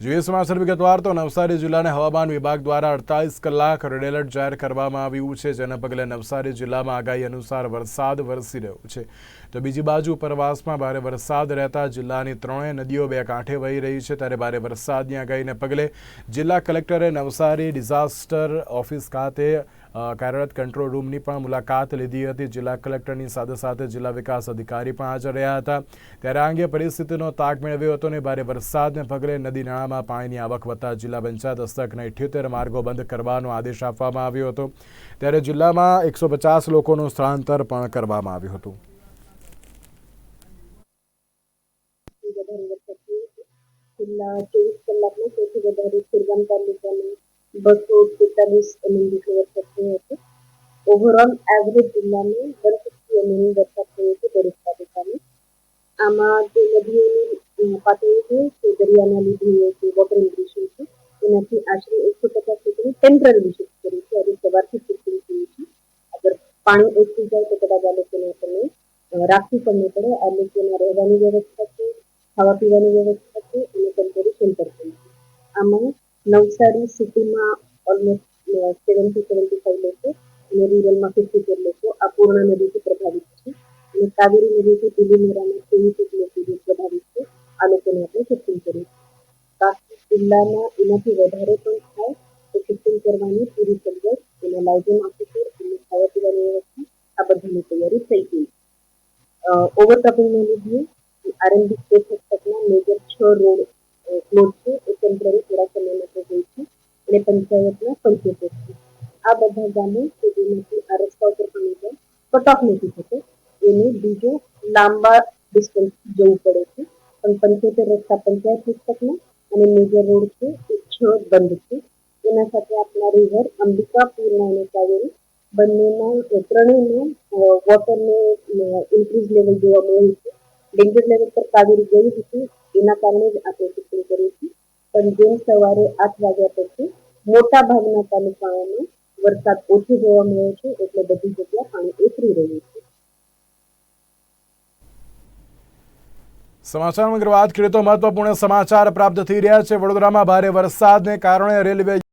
જોઈએ સમાચાર વિગતવાર તો નવસારી જિલ્લાને હવામાન વિભાગ દ્વારા અડતાલીસ કલાક રેડ એલર્ટ જાહેર કરવામાં આવ્યું છે, જેના પગલે નવસારી જિલ્લામાં આગાહી અનુસાર વરસાદ વરસી રહ્યો છે. તો બીજી બાજુ ઉપરવાસમાં ભારે વરસાદ રહેતા જિલ્લાની ત્રણેય નદીઓ બે કાંઠે વહી રહી છે. ત્યારે ભારે વરસાદની આગાહીને પગલે જિલ્લા કલેક્ટરે નવસારી ડિઝાસ્ટર ઓફિસ ખાતે કાર્યરત કંટ્રોલ રૂમની પણ મુલાકાત લીધી હતી. જિલ્લા કલેક્ટરની સાથે સાથે જિલ્લા વિકાસ અધિકારી પણ હાજર રહ્યા હતા. ત્યારે આ અંગે પરિસ્થિતિનો તાગ મેળવ્યો હતો અને ભારે વરસાદને પગલે નદી નાળામાં પાણીની આવક વધતા જિલ્લા પંચાયત હસ્તકના ઇઠ્યોતેર માર્ગો બંધ કરવાનો આદેશ આપવામાં આવ્યો હતો. ત્યારે જિલ્લામાં એકસો પચાસ લોકોનું સ્થળાંતર પણ કરવામાં આવ્યું હતું. છેલ્લા ચોવીસ કલાકમાં સૌથી વધારે સુરગામ તાલુકામાં બસો તેતાલીસ એમએમ વરસાદ થયો હતો. ઓવરઓલ એવરેજ જિલ્લામાં વન સિક્સટી એમએમ વરસાદ થયો હતો દરેક તાલુકામાં આમાં જે નદીઓની પાણી ઓછું જાય તો કદાચ આ લોકોને આપણને રાખવું પણ નહીં પડે આ લોકોના રહેવાની વ્યવસ્થા છે ખાવા પીવાની વ્યવસ્થા છે અને ટેમ્પરરી શેલ્ટર પણ છે આમાં નવસારી સિટીમાં ઓલમોસ્ટ સેવન્ટી સેવન્ટી ફાઈવ લોકો અને રૂરલમાં ફિફ્ટી ફોર લોકો આ પૂર્ણા નદીથી પ્રભાવિત છે અને કાવેરી નદીથી તિલીમેરામાં ત્રેવીસ કર્યું છે બાકી જિલ્લામાં એનાથી વધારે પણ થાય તો શિફ્ટિંગ કરવાની પૂરી સગવડ એના લાઇઝન ઓફિસર અને ખાવા પીવાની વ્યવસ્થા આ બધાની તૈયારી થઈ ગઈ. છે ઓવરટોપિંગને લીધે આરએનબી સ્ટેટ હસ્તકના મેજર છ રોડ ક્લોઝ છે, એ ટેમ્પરરી થોડા સમય માટે હોય છે અને પંચાયતના પંચોતેર છે. આ બધા ગામો કે જેમાંથી આ રસ્તા ઉપર પણ કટ ઓફ નથી થતો. એને બીજો લાંબા ડિસ્ટન્સ જવું પડે છે. પંચોતેર રસ્તા પંચાયત પુસ્તકમાં અને મેજર રોડ છે એ છ બંધ છે એના સાથે આપણા રિવર અંબિકા અને કાવેરી બંનેમાં ત્રણેયમાં ત્રણેયના ઇન્ક્રીઝ લેવલ જોવા મળ્યું છે ડેન્જર લેવલ પર કાવેરી ગઈ હતી એના કારણે જ આપણે શિફ્ટિંગ કરી છે પણ જેમ સવારે આઠ વાગ્યા પછી મોટા ભાગના તાલુકાઓમાં વરસાદ ઓછો જોવા મળ્યો છે એટલે બધી જગ્યા પાણી ઉતરી રહ્યું છે સમાચારમાં અગ્ર વાત કરીએ તો મહત્વપૂર્ણ સમાચાર પ્રાપ્ત થઈ રહ્યા છે. વડોદરામાં ભારે વરસાદને કારણે રેલવે